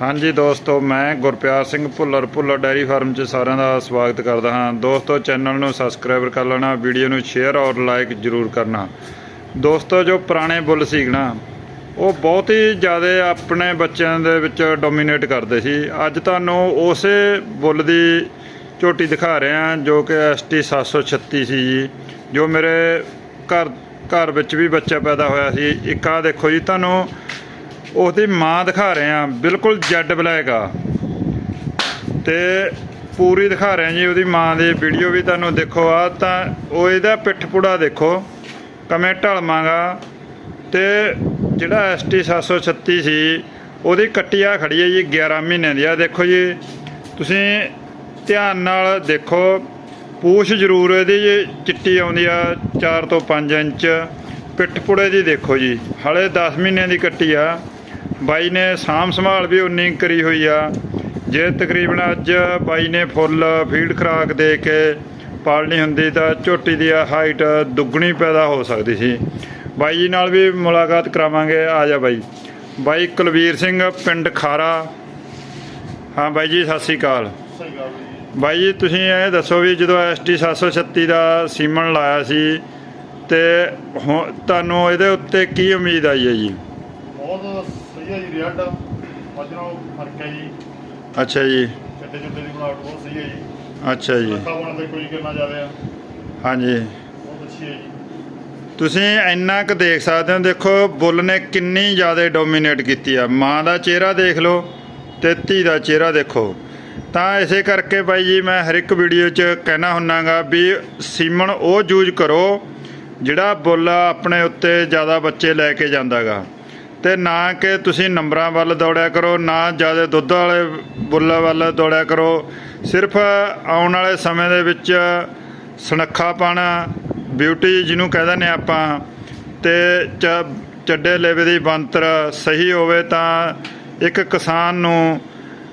ਹਾਂਜੀ ਦੋਸਤੋ, ਮੈਂ ਗੁਰਪਿਆਰ ਸਿੰਘ ਭੁੱਲਰ ਭੁੱਲਰ ਡੈਰੀ ਫਾਰਮ 'ਚ ਸਾਰਿਆਂ ਦਾ ਸਵਾਗਤ ਕਰਦਾ ਹਾਂ। ਦੋਸਤੋ, ਚੈਨਲ ਨੂੰ ਸਬਸਕ੍ਰਾਈਬ ਕਰ ਲੈਣਾ, ਵੀਡੀਓ ਨੂੰ ਸ਼ੇਅਰ ਔਰ ਲਾਈਕ ਜ਼ਰੂਰ ਕਰਨਾ। ਦੋਸਤੋ, ਜੋ ਪੁਰਾਣੇ ਬੁੱਲ ਸੀ ਨਾ, ਉਹ ਬਹੁਤ ਹੀ ਜ਼ਿਆਦਾ ਆਪਣੇ ਬੱਚਿਆਂ ਦੇ ਵਿੱਚ ਡੋਮੀਨੇਟ ਕਰਦੇ ਸੀ। ਅੱਜ ਤੁਹਾਨੂੰ ਉਸੇ ਬੁੱਲ ਦੀ ਝੋਟੀ ਦਿਖਾ ਰਹੇ ਹਾਂ, ਜੋ ਕਿ ਐਸਟੀ 736 ਸੀ ਜੀ, ਜੋ ਮੇਰੇ ਘਰ ਘਰ ਵਿੱਚ ਵੀ ਬੱਚਾ ਪੈਦਾ ਹੋਇਆ ਸੀ। ਇੱਕ ਆ ਦੇਖੋ ਜੀ, ਤੁਹਾਨੂੰ ਉਹਦੀ ਮਾਂ ਦਿਖਾ ਰਹੇ ਆ ਬਿਲਕੁਲ ਜੈਡ ਬਲੈਕ ਆ। ਤੇ ਪੂਰੀ ਦਿਖਾ ਰਹੇ ਆ ਜੀ ਉਹਦੀ ਮਾਂ ਦੀ ਵੀਡੀਓ ਵੀ ਤੁਹਾਨੂੰ ਦੇਖੋ। ਆ ਤਾਂ ਉਹ ਇਹਦਾ ਪਿੱਠ ਪੁੜਾ ਦੇਖੋ। ਕਮੇ ਢਲਮਾਂਗਾ ਤੇ ਜਿਹੜਾ ਐਸਟੀ 736 ਸੀ ਉਹਦੀ ਕੱਟੀਆ ਖੜੀ ਹੈ ਜੀ 11 ਮਹੀਨਿਆਂ ਦੀ। ਆ ਦੇਖੋ ਜੀ, ਤੁਸੀਂ ਧਿਆਨ ਨਾਲ ਦੇਖੋ। ਪੂਛ ਜ਼ਰੂਰ ਇਹਦੀ ਚਿੱਟੀ ਆਉਂਦੀ ਆ 4 ਤੋਂ 5 ਇੰਚ। ਪਿੱਠ ਪੁੜੇ ਦੀ ਦੇਖੋ ਜੀ। ਹਲੇ 10 ਮਹੀਨਿਆਂ ਦੀ ਕੱਟੀ ਆ। ਬਾਈ ਨੇ ਸਾਂਭ ਸੰਭਾਲ ਵੀ ਉਨੀ ਕਰੀ ਹੋਈ ਆ। ਜੇ ਤਕਰੀਬਨ ਅੱਜ ਬਾਈ ਨੇ ਫੁੱਲ ਫੀਡ ਖਰਾਕ ਦੇ ਕੇ ਪਾਲਣੀ ਹੁੰਦੀ ਤਾਂ ਝੋਟੀ ਦੀ ਹਾਈਟ ਦੁੱਗਣੀ ਪੈਦਾ ਹੋ ਸਕਦੀ ਸੀ। ਬਾਈ ਜੀ ਨਾਲ ਵੀ ਮੁਲਾਕਾਤ ਕਰਾਵਾਂਗੇ। ਆ ਜਾ ਬਾਈ। ਬਾਈ ਕੁਲਵੀਰ ਸਿੰਘ, ਪਿੰਡ ਖਾਰਾ। ਹਾਂ ਬਾਈ ਜੀ, ਸਤਿ ਸ੍ਰੀ ਅਕਾਲ। ਬਾਈ ਜੀ, ਤੁਸੀਂ ਇਹ ਦੱਸੋ ਵੀ ਜਦੋਂ ਐਸਟੀ 736 ਦਾ ਸੀਮਨ ਲਾਇਆ ਸੀ ਤੇ ਹੁਣ ਤੁਹਾਨੂੰ ਇਹਦੇ ਉੱਤੇ ਕੀ ਉਮੀਦ ਆਈ ਹੈ ਜੀ? ਬਹੁਤ ਸਹੀ ਹੈ ਜੀ ਰਿਜ਼ਲਟ ਅੱਜ ਨਾਲੋਂ ਫ਼ਰਕ ਹੈ ਜੀ। ਅੱਛਾ ਜੀ। ਚੱਡੇ ਚੁੱਡੇ ਦੀ ਬਣਾਵਟ ਬਹੁਤ ਸਹੀ ਹੈ ਜੀ। ਅੱਛਾ ਜੀ। ਕੋਈ ਹਾਂਜੀ। ਬਹੁਤ ਅੱਛੀ ਹੈ ਜੀ। ਤੁਸੀਂ ਇੰਨਾ ਕੁ ਦੇਖ ਸਕਦੇ ਹੋ ਦੇਖੋ ਬੁੱਲ ਨੇ ਕਿੰਨੀ ਜ਼ਿਆਦਾ ਡੋਮੀਨੇਟ ਕੀਤੀ ਆ। ਮਾਂ ਦਾ ਚਿਹਰਾ ਦੇਖ ਲਓ ਤੇ ਧੀ ਦਾ ਚਿਹਰਾ ਦੇਖੋ। ਤਾਂ ਇਸੇ ਕਰਕੇ ਬਾਈ ਜੀ ਮੈਂ ਹਰ ਇੱਕ ਵੀਡੀਓ 'ਚ ਕਹਿਣਾ ਹੁੰਨਾਗਾ ਵੀ ਸੀਮਨ ਉਹ ਯੂਜ਼ ਕਰੋ ਜਿਹੜਾ ਬੁੱਲ ਆਪਣੇ ਉੱਤੇ ਜ਼ਿਆਦਾ ਬੱਚੇ ਲੈ ਕੇ ਜਾਂਦਾਗਾ। ਤੇ ਨਾ ਕਿ ਤੁਸੀਂ ਨੰਬਰਾਂ ਵੱਲ ਦੌੜਿਆ ਕਰੋ, ਨਾ ਜ਼ਿਆਦਾ ਦੁੱਧ ਵਾਲੇ ਬੁੱਲਾਂ ਵੱਲ ਦੌੜਿਆ ਕਰੋ। ਸਿਰਫ ਆਉਣ ਵਾਲੇ ਸਮੇਂ ਦੇ ਵਿੱਚ ਸੁਨੱਖਾਪਣ ਬਿਊਟੀ ਜਿਹਨੂੰ ਕਹਿ ਦਿੰਦੇ ਆਪਾਂ, ਤੇ ਚੱਡੇ ਲੇਵੇ ਦੀ ਬੰਤਰ ਸਹੀ ਹੋਵੇ ਤਾਂ ਇੱਕ ਕਿਸਾਨ ਨੂੰ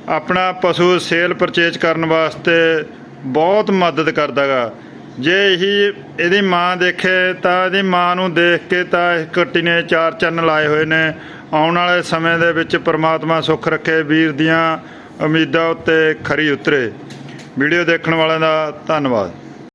ਆਪਣਾ ਪਸ਼ੂ ਸੇਲ ਪਰਚੇਜ ਕਰਨ ਵਾਸਤੇ ਬਹੁਤ ਮਦਦ ਕਰਦਾਗਾ ਜੇ ਇਹੀ ਇਹਦੀ ਮਾਂ ਦੇਖੇ ਤਾਂ ਇਹਦੀ ਮਾਂ ਨੂੰ ਦੇਖ ਕੇ ਤਾਂ ਇਸ ਕੱਟੀ ਨੇ ਚਾਰ ਚੰਨ ਲਾਏ ਹੋਏ ਨੇ। ਆਉਣ ਵਾਲੇ ਸਮੇਂ ਦੇ ਵਿੱਚ ਪ੍ਰਮਾਤਮਾ ਸੁੱਖ ਰੱਖੇ, ਵੀਰ ਦੀਆਂ ਉਮੀਦਾਂ ਉੱਤੇ ਖਰੀ ਉਤਰੇ। ਵੀਡੀਓ ਦੇਖਣ ਵਾਲਿਆਂ ਦਾ ਧੰਨਵਾਦ।